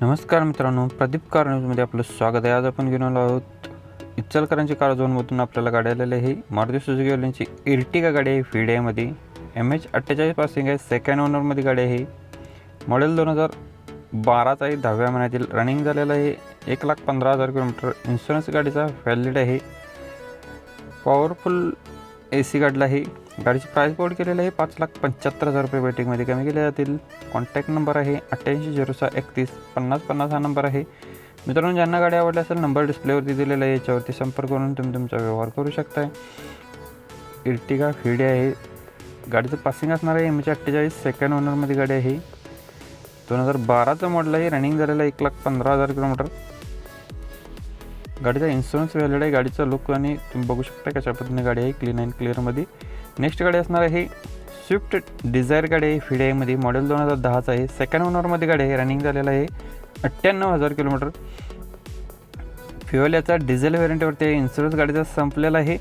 नमस्कार मित्रांनो प्रदीप कार न्यूजमध्ये आपलं स्वागत आहे. आज आपण घेऊन आलो आहोत इचलकरांची कार झोनमधून आपल्याला गाडी आलेली आहे. मारुती सुझुकी वाल्यांची इर्टिगा गाडी आहे व्ही डी आयमध्ये एम एच अठ्ठेचाळीस पासिंग आहे. सेकंड ओनरमध्ये गाडी आहे. मॉडेल दोन हजार बाराचा आहे. दहाव्या महिन्यातील रनिंग झालेलं आहे. एक लाख पंधरा हजार किलोमीटर इन्शुरन्स गाडीचा व्हॅलिड आहे. पॉवरफुल ए सी गाडीला आहे. गाडीची प्राईस बोर्ड केलेलं आहे पाच लाख पंच्याहत्तर हजार रुपये वेटिंगमध्ये कमी केले जातील कॉन्टॅक्ट नंबर आहे अठ्ठ्याऐंशी झिरो सहा एकतीस. पन्नास पन्नास हा नंबर आहे. मित्रांनो ज्यांना गाडी आवडली असेल नंबर डिस्प्लेवरती दिलेला आहे. याच्यावरती संपर्क करून तुम्ही तुमचा व्यवहार करू शकताय. इर्टिगा फिडी आहे. गाडीचं पासिंग असणार आहे एम एच अठ्ठेचाळीस. सेकंड ओनरमध्ये गाडी आहे. दोन हजार बाराचं मॉडल आहे. रनिंग झालेलं आहे एक लाख पंधरा हजार किलोमीटर. गाडीचा इन्शुरन्स व्हॅलिड आहे गाडीचा लुक आणि तुम्ही बघू शकता कशा पद्धतीने गाडी आहे क्लीन अँड क्लिअरमध्ये नेक्स्ट गाडी असणार आहे स्विफ्ट डिझायर गाडी आहे फिडे मॉडेल दोन हजार दहाचा आहे. सेकंड ओनरमध्ये गाडी आहे रनिंग झालेलं आहे. अठ्ठ्याण्णव हजार किलोमीटर फ्युएल याचा डिझेल व्हेरियंटवरती आहे. इन्शुरन्स गाडीचा संपलेला आहे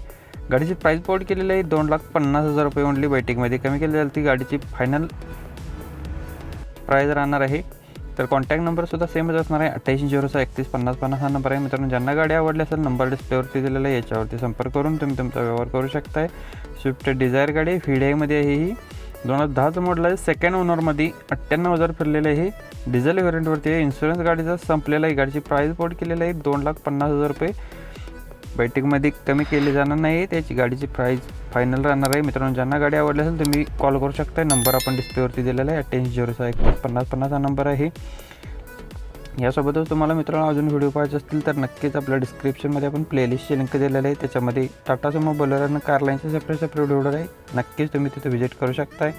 गाडीची प्राईस बोर्ड केलेली आहे दोन लाख पन्नास हजार रुपये ओनली बायटिकमध्ये कमी केली जाईल ती गाडीची फायनल प्राईज राहणार आहे. तर कॉन्टॅक्ट नंबरसुद्धा सेमच असणार आहे. अठ्ठ्याऐंशी झिरो सहा एकतीस पन्नास पन्नास हा नंबर आहे. मित्रांनो ज्यांना गाडी आवडली असेल नंबर डिस्प्लेवरती दिलेला आहे. याच्यावरती संपर्क करून तुम्ही तुमचा व्यवहार करू शकताय. स्विफ्ट डिझायर गाडी फिडेमध्ये आहे ही. दोन हजार दहाचं मॉडल आहे. सेकंड ओनरमध्ये अठ्ठ्याण्णव हजार फिरलेलं आहे. डिझेल व्हेरियंटवरती आहे. इन्शुरन्स गाडीचा संपलेला आहे. गाडीची प्राईस बोर्ड केलेली आहे. दोन लाख पन्नास हजार रुपये. बैठकमध्ये कमी केले जाणार नाही त्याची गाडीची प्राईज फायनल राहणार आहे. मित्रांनो ज्यांना गाडी आवडली असेल तुम्ही कॉल करू शकता नंबर आपण डिस्प्लेवरती दिलेला आहे. अठ्ठ्याऐंशी झिरो सहा एकवीस पन्नास पन्नास हा नंबर आहे. यासोबतच तुम्हाला मित्रांनो अजून व्हिडिओ पाहायचे असतील तर नक्कीच आपल्या डिस्क्रिप्शनमध्ये आपण प्लेलिस्टची लिंक दिलेली आहे. त्याच्यामध्ये Tata Sumo Bolero car separate separate order आहे. नक्कीच तुम्ही तिथे व्हिजिट करू शकताय.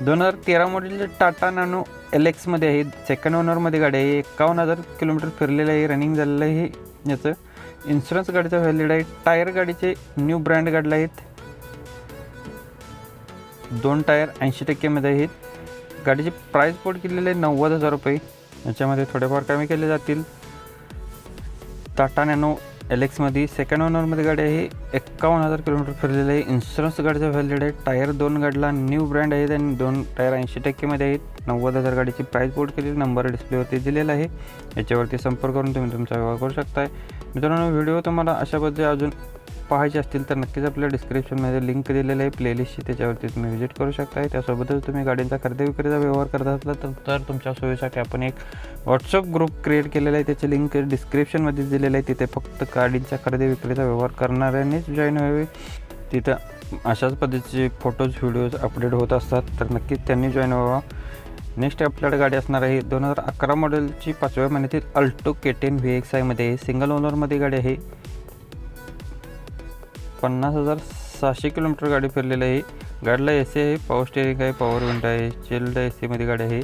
दोन हजार तेरा मॉडेलचे टाटा नॅनो एल एक्समध्ये आहे. सेकंड ओनरमध्ये गाडी आहे. एकावन्न हजार किलोमीटर फिरलेलं आहे. रनिंग झालेलं आहे. याचं इन्शुरन्स गाडीचा व्हॅलिड आहे. टायर गाडीचे न्यू ब्रँड गाडले आहेत. दोन टायर ऐंशी टक्केमध्ये आहेत. गाडीची प्राईस पोट केलेली आहे नव्वद हजार रुपये. याच्यामध्ये थोडेफार कमी केले जातील. टाटा नॅनो एल एक्समध्ये सेकंड ओनरमध्ये गाडी आहे. एक्कावन्न हजार किलोमीटर फिरलेली आहे. इन्शुरन्स गाडीचा व्हॅलिड आहे. टायर दोन गाडीला न्यू ब्रँड आहेत आणि दोन टायर ऐंशी टक्केमध्ये आहेत. नव्वद हजार गाडीची प्राईस बोर्ड केलेली नंबर डिस्प्लेवरती दिलेला आहे. याच्यावरती संपर्क करून तुम्ही तुमचा व्यवहार करू शकताय. मित्रांनो व्हिडिओ तुम्हाला अशा पद्धती अजून पाहायचे असतील तर नक्कीच आपल्या डिस्क्रिप्शनमध्ये लिंक दिलेलं आहे प्लेलिस्टची त्याच्यावरती तुम्ही व्हिजिट करू शकताय. त्यासोबतच तुम्ही गाडींचा खरेदी विक्रीचा व्यवहार करत असला तर तर तुमच्या सोयीसाठी आपण एक व्हॉट्सअप ग्रुप क्रिएट केलेला आहे. त्याची लिंक डिस्क्रिप्शनमध्ये दिलेलं आहे. तिथे फक्त गाडींचा खरेदी विक्रीचा व्यवहार करणाऱ्यांनीच जॉईन व्हावे. तिथं अशाच पद्धतीचे फोटोज व्हिडिओज अपडेट होत असतात. तर नक्कीच त्यांनी जॉईन व्हावा. नेक्स्ट आपल्याकडे गाडी असणार आहे दोन हजार अकरा मॉडेलची पाचव्या महिन्यातील Alto K ten V X आयमध्ये आहे सिंगल ओनरमध्ये गाडी आहे. पन्नास हजार सहाशे किलोमीटर गाडी फिरलेली आहे. गाडीला ए सी आहे पॉवर स्टेरिंग आहे पॉवर विंडो आहे चिल्ड ए सीमध्ये गाडी आहे.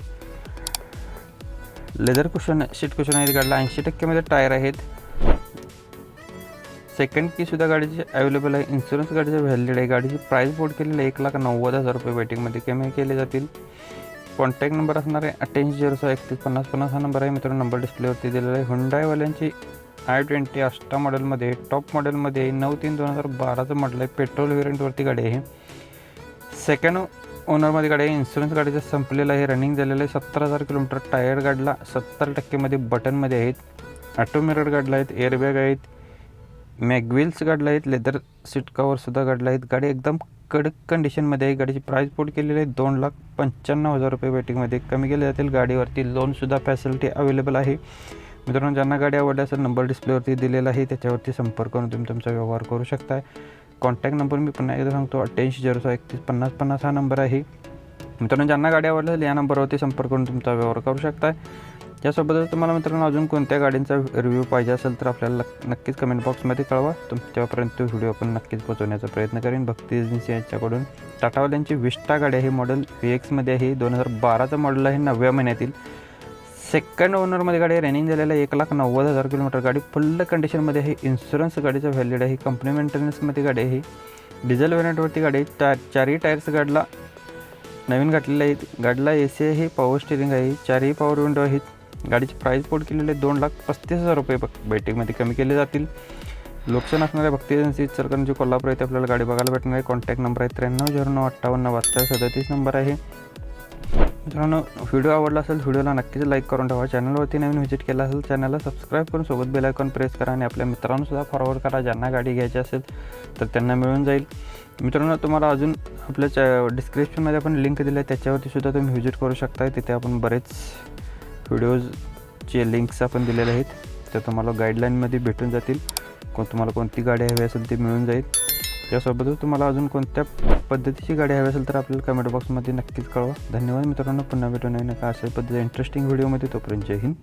लेदर कुशन सीट कुशन आहेत गाडीला. ऐंशी टक्केमध्ये टायर आहेत. सेकंड कीसुद्धा गाडीची अवेलेबल आहे. इन्शुरन्स गाडीचं व्हॅलिड आहे. गाडीची प्राईस बोर्ड केलेली आहे. एक लाख नव्वद हजार रुपये वेटिंगमध्ये कमी केले जातील. कॉन्टॅक्ट नंबर असणार आहे अठ्ठ्याऐंशी झिरो सहा एकतीस पन्नास पन्नास. हा नंबर आहे मित्रांनो. नंबर डिस्प्लेवरती दिलेला आहे. हुंडायवाल्यांची आय ट्वेंटी अष्टा मॉडेलमध्ये टॉप मॉडेलमध्ये नऊ तीन दोन हजार बाराचं मॉडेल आहे. पेट्रोल व्हेरियंटवरती गाडी आहे. सेकंड ओनरमध्ये गाडी आहे. इन्शुरन्स गाडीचं संपलेलं आहे. रनिंग झालेलं आहे. सत्तर हजार किलोमीटर टायर गाडीला सत्तर टक्केमध्ये बटनमध्ये आहेत. ॲटोमिरड गाडला आहेत. एअरबॅग आहेत. मॅगविल्स गाडला आहेत. लेदर सीट कवरसुद्धा गाडला आहेत. गाडी एकदम कडक कंडिशनमध्ये गाडीची प्राईस पोट केलेली आहे. दोन लाख पंच्याण्णव हजार रुपये वेटिंगमध्ये कमी केले जातील. गाडीवरती लोनसुद्धा फॅसिलिटी अवेलेबल आहे. मित्रांनो ज्यांना गाडी आवडली असेल नंबर डिस्प्लेवरती दिलेला आहे. त्याच्यावरती संपर्क करून तुम्ही तुमचा व्यवहार करू शकताय. कॉन्टॅक्ट नंबर मी पुन्हा एकदा सांगतो अठ्ठ्याऐंशी झिरो सहा एकतीस पन्नास पन्नास हा नंबर आहे. मित्रांनो ज्यांना गाडी आवडली असेल या नंबरवरती संपर्क करून तुमचा व्यवहार करू शकताय. यासोबतच तुम्हाला मित्रांनो अजून कोणत्या गाडींचा रिव्ह्यू पाहिजे असेल तर आपल्याला नक्कीच कमेंट बॉक्समध्ये कळवा. तुमच्यापर्यंत तो व्हिडिओ आपण नक्कीच पोहोचवण्याचा प्रयत्न करेन. भक्ती एजन्सी यांच्याकडून टाटावाल्यांची विष्टा गाडी आहे. मॉडेल व्ही एक्समध्ये आहे. दोन हजार बाराचं मॉडेल आहे. नवव्या महिन्यातील. सेकंड ओनरमध्ये गाडी रनिंग झालेलं आहे. एक लाख नव्वद हजार किलोमीटर गाडी. फुल्ल कंडिशनमध्ये आहे. इन्शुरन्स गाडीचा व्हॅलिड आहे. कंपनी मेंटेनन्समध्ये गाडी आहे. डिझेल व्हेरियंटवरती गाडी आहे. टा चारही टायर्स गाडीला नवीन घातलेले आहेत. गाडीला ए सी आहे. पॉवर स्टिअरिंग आहे. चारही पॉवर विंडो आहेत. गाडीची प्राईस बोर्ड केलेले दोन लाख पस्तीस हजार रुपये बैठकमध्ये कमी केले जातील. लोकेशन असणाऱ्या भक्ती एजन्सी चरकरंजी कोल्हापूर येथे आपल्याला गाडी बघायला भेटणार आहे कॉन्टॅक्ट नंबर आहे त्र्याण्णव झिरो नऊ अठ्ठावन्न बहात्तर सदतीस नंबर आहे. मित्रांनो व्हिडिओ आवडला असेल व्हिडिओला नक्कीच लाईक करून ठेवा. चॅनलवरती नवीन व्हिजिट केला असेल चॅनलला सबस्क्राईब करून सोबत बेल आयकॉन प्रेस करा आणि आपल्या मित्रांनासुद्धा फॉरवर्ड करा. ज्यांना गाडी घ्यायची असेल तर त्यांना मिळून जाईल. मित्रांनो तुम्हाला अजून आपल्या डिस्क्रिप्शनमध्ये आपण लिंक दिली आहे. त्याच्यावरती सुद्धा तुम्ही व्हिजिट करू शकता तिथे आपण बरेच व्हिडिओजचे लिंक्स आपण दिलेले आहेत त्या तुम्हाला गाईडलाईनमध्ये भेटून जातील. कोण तुम्हाला कोणती गाडी हवी असेल ती मिळून जाईल. त्यासोबतच तुम्हाला अजून कोणत्या पद्धतीची गाडी हवी असेल तर आपल्याला कमेंट बॉक्समध्ये नक्कीच कळवा. धन्यवाद मित्रांनो पुन्हा भेटून नवीन एका अशा पद्धती इंटरेस्टिंग व्हिडिओमध्ये तोपर्यंत जय हिंद.